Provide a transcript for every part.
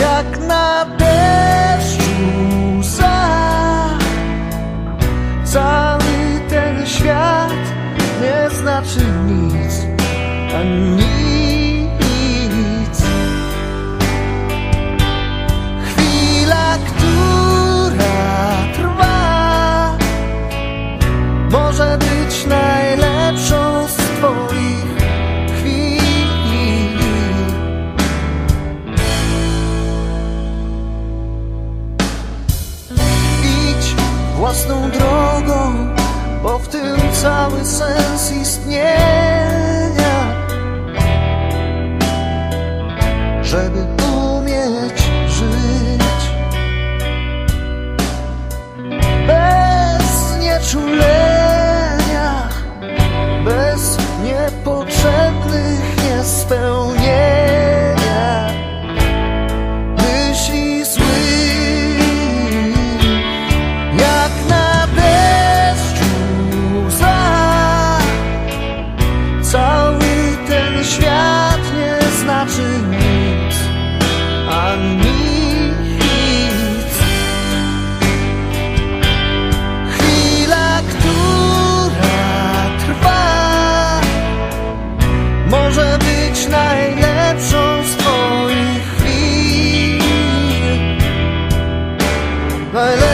jak na deszczu za cały ten świat nie znaczy nic, a nic. Własną drogą, bo w tym cały sens istnienia. Żeby umieć żyć bez nieczulenia, bez niepotrzebnych niespełnienia My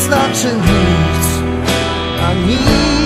znaczy nic, a nic,